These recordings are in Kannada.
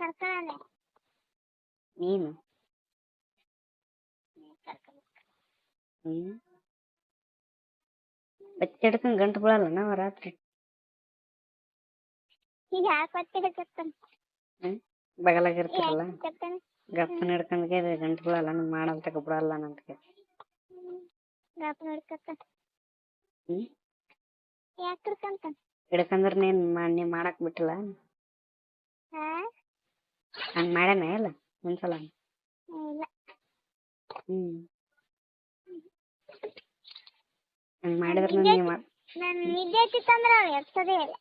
ಕರ್ಕೊಂಡೆ ನೀನು ಕರ್ಕೊಂಡ್ ಹ್ಮ್ ಬಚ್ಚಿ ಹಿಡ್ಕೊಂಡ್ ಗಂಟು ಬೀಳಲ್ಲ ನಾವ ರಾತ್ರಿ ಈಗ ಯಾಕೆ ಒತ್ತಿ ಹಿಡ್ಕತ್ತಾನ ಹ್ಮ್ ಬಗಲಾಗ ಇರ್ತಾರಲ್ಲ ಯಾಕೆ ಹಿಡ್ಕತ್ತಾನ ಗಪ್ಪನ ಹಿಡ್ಕೊಂಡ್ಗೆ ಗಂಟು ಬೀಳಲ್ಲ ನಂಗೆ ಮಾಡಂತ ಬಿಡಲ್ಲ ನಂಗೆ ಗಾಪನ ಹಿಡ್ಕತ್ತಾನ ಹ್ಮ್ ಯಾಕೆ ಹಿಡ್ಕಂತಾನ ಹಿಡ್ಕಂದ್ರ ನೀನ್ ಮಾ- ನೀ ಮಾಡಕ್ ಬಿಟ್ಟಿಲ್ಲ ಹಾ ಹಂಗ್ ಮಾಡ್ಯಾನ ಇಲ್ಲ ಒಂದ್ಸಲ? ಇಲ್ಲ. ಹ್ಮ್. ಹಂಗ್ ಮಾಡಿದ್ರ ನೀ ನಾನು ನನ್ ನಿದ್ದೆ ಹತ್ತಿತ್ತಂದ್ರ ಅವ್ ಎತ್ತದೇ ಇಲ್ಲ.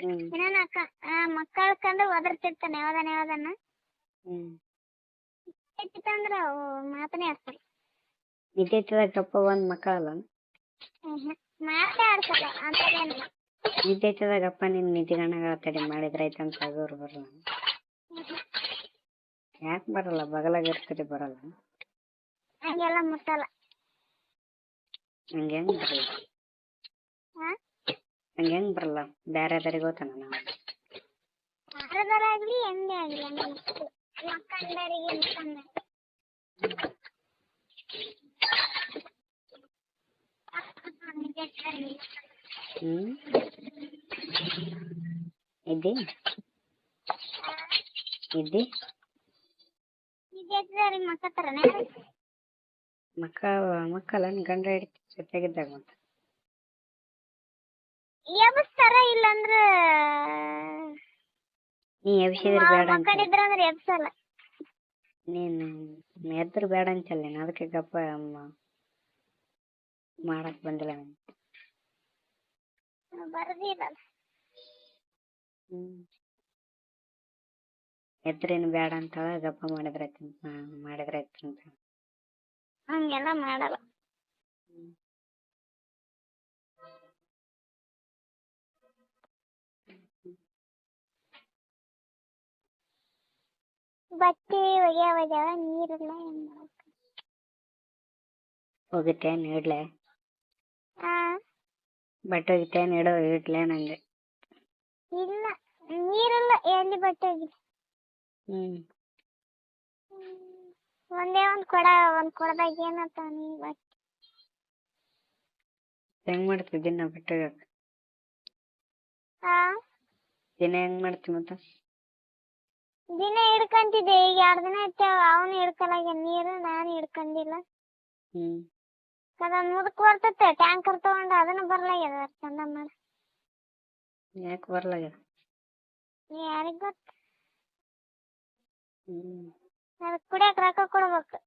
ಹ್ಮ್. ಇನ್ನೇನ್ ಅಕ್ಕ ಮಕ್ಕಳ ಕಂಡು ಒದರ್ತಿರ್ತಾನೆ ಯಾವ್ದನ ಯಾವ್ದಾನ. ಹ್ಮ್. ಹತ್ತಿತ್ತಂದ್ರ ಅವು ಮಾತನೇ ಆಡ್ತಾನೆ ನಿದ್ದೆ ಹತ್ತಿದಾಗ ಗಪ್ಪ ಒಂದ್ ಮಕ್ಕಳಲ್ಲ? ಮಾತೇ ಆಡ್ಸಲ್ಲ ಅಂತದೇನಿಲ್ಲ. ನಿದ್ದೆ ಹತ್ತಿದಾಗ ಗಪ್ಪ ನಿನ್ ನಿಧಿಗಣಗಳ ಮಾಡಿದ್ರೆ ಮಾಡಿದ್ರೈತೆ ಅಂತ ಆಗೋರು ಬರಲ್ಲ ಯಾಕೆ ಬರಲ್ಲ ಬಗಲಾಗ ಇರ್ತೀರಿ ಬರಲ್ಲ ಹಂಗೆಲ್ಲ ಮುಟ್ಟಲ್ಲ ಹಂಗೆ ಹೆಂಗ್ ಬರಲ್ಲ ಹಾ ಹಂಗೆ ಹೆಂಗ್ ಬರಲ್ಲ ಬ್ಯಾರೆ ದಾರಿಗೆ ಹೋತಾನ ನಾವು ಯಾರದಾರ ಆಗ್ಲಿ ಹೆಂಗೆ ಆಗ್ಲಿ ಹಂಗೆ ಮುಟ್ಟಲ್ಲ ಮಕ್ಕಂಡರಿಗೆ ಮುಕ್ಕಂಡ ಹ್ಮ್ ಇದ್ದಿ ಇದ್ದಿ ನಿದ್ದೆ ಹತ್ತಿದವ್ರಿಗೆ ಮಕ್ಕತ್ತಾರನೇ ಮಕ್ಕ ಮಕ್ಕಳ ಗಂಡ ಹಿಡಿತಿ ಜೊತೆಗಿದ್ದಾಗ ಮತ್ತ ಎಬ್ಸ್ತಾರ ಇಲ್ಲಂದ್ರ ನೀ ಎಬ್ಸಿದ್ರ ಬೇಡ ಮಕ್ಕಳಿದ್ರ ಅಂದ್ರೆ ಎಬ್ಸಲ್ಲ. ನೀನು ಎದ್ರ ಬೇಡ ಅಂತಲ್ಲ ನೀನು? ಅದಕ್ಕೆ ಗಪ್ಪ ಮಾಡಕ್ ಬಂದಿಲ್ಲ ನಾನು. ಬರ್ದಿರಲ್ಲ ಹ್ಮ್. ಎದ್ರೇನು ಬೇಡ ಅಂತಾಳ ಗಪ್ಪ ಮಾಡಿದ್ರಾಯ್ತು ಅಂತ ಮಾಡಿದ್ರಾಯ್ತು ಅಂತ. ಹಂಗೆಲ್ಲ ಮಾಡಲ್ಲ. ಬಟ್ಟೆ ಒಗ್ಯಾವ ನೀರಿಲ್ಲ ಹೋಗುತ್ತೆ ನೀಡ್ಲೆ ಬಟ್ಟೆ ಹೋಗಿತ್ತೆ ಇಡೋ ಇಡ್ಲೆ ನಂಗೆ? ಇಲ್ಲ ನೀರಲ್ಲ ಎಲ್ಲಿ ಬಟ್ಟೆ ಒಗಿ ಹ್ಮ್. ಒಂದೇ ಒಂದ್ ಕೊಡ ಒಂದ್ ಕೊಡದಾಗ ಏನಂತ ನೀ ಬಟ್. ಹೆಂಗ್ ಮಾಡ್ತಿ ದಿನ ಬಟ್ಟೆ? ಆ? ದಿನ ಹೆಂಗ್ ಮಾಡ್ತಿ ಮತ್ತ? ದಿನ ಹಿಡ್ಕಂತಿದ್ದೆ ಈಗ ಎರಡ್ ದಿನ ಆಯ್ತು ಅವನು ಹಿಡ್ಕಲಾಗ ನೀರು ನಾನು ಹಿಡ್ಕಂದಿಲ್ಲ. ಹ್ಮ್. ಅದೊಂದ್ ಮುದಕ್ ಬರ್ತೈತೆ ಟ್ಯಾಂಕರ್ ತಗೊಂಡ ಅದನ್ನ ಬರ್ಲಾಗ್ಯದ ಚಂದ ಮಾಡ. ಯಾಕೆ ಬರ್ಲಾಗ್ಯದ? ಯಾರಿಗ್ ಗೊತ್ತ? ಹ್ಮ್. ಅದಕ್ ಕುಡಿಯಕ್ ರೊಕ್ಕ ಕೊಡ್ಬೇಕು.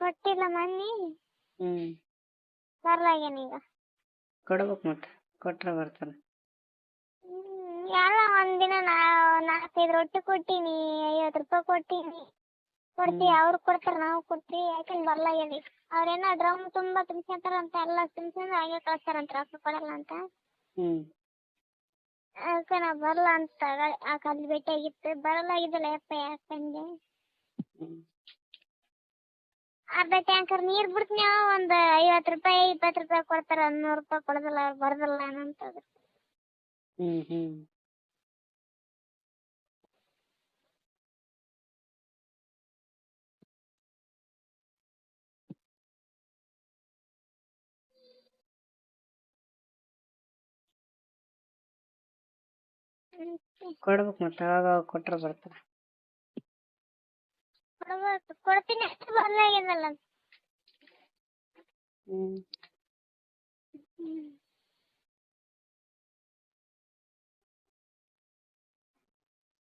ಕೊಟ್ಟಿಲ್ಲ ಮನ್ನಿ ಹ್ಮ್. ಬರ್ಲಾಗ್ಯಾನ ಈಗ. ಕೊಡ್ಬೇಕು ಮತ್ತೆ. ಕೊಟ್ರ ಬರ್ತಾನೆ. ಎಲ್ಲ ಒಂದಿನ ನಾ ನಾಲ್ಕೈದು ರೊಟ್ಟಿ ಕೊಟ್ಟಿನಿ ಐವತ್ತು ರೂಪಾಯಿ ಕೊಟ್ಟಿನಿ. ಕೊಡ್ತೀವಿ ಅವ್ರು ಕೊಡ್ತಾರ ನಾವು ಕೊಡ್ತೀವಿ. ಯಾಕಂದ್ ಬರ್ಲಾಗ್ಯದ ಅವ್ರೇನೋ ಡ್ರಮ್ ತುಂಬಾ ತುಂಬ್ಸ್ಕೊಂತಾರಂತ ಎಲ್ಲಾ ತುಂಬ್ಸ್ಕೊಂಡ್ ಹಾಗೆ ಕಳ್ಸ್ತಾರಂತ ರೊಕ್ಕ ಕೊಡಲ್ಲ ಅಂತ. ಹ್ಮ್. ಅದಕ್ಕೆ ನಾ ಬರಲ್ಲ ಅಂತ ಆ ಕಲ್ಲು ಭೇಟಿಯಾಗಿತ್ತು ಬರಲಾಗಿದ್ದಲ್ಲ ಯಪ್ಪ ಯಾಕಂದೆ ಹ್ಮ್ ಅರ್ಧ ಟ್ಯಾಂಕರ್ ನೀರ್ ಬಿಡ್ತೀನಿ ಒಂದು ಐವತ್ತು ರೂಪಾಯಿ ಇಪ್ಪತ್ತು ರೂಪಾಯಿ ಕೊಡ್ತಾರ, ನೂರು ರೂಪಾಯಿ ಕೊಡೋದಿಲ್ಲ, ಅವ್ರು ಬರೋದಿಲ್ಲ ಏನಂತಂದ್ರು. ಹ್ಮ್ ಹ್ಮ್. ಕೊಡ್ಬೇಕು ಮತ್ತ ಅವಾಗ ಅವಾಗ ಕೊಟ್ರ ಬರ್ತಾರ. ಕೊಡ್ಬೇಕು ಕೊಡ್ತೀನಿ. ಅಷ್ಟು ಬರಲಾಗ್ಯದಲ್ಲ ಹ್ಮ್. ಹ್ಮ್.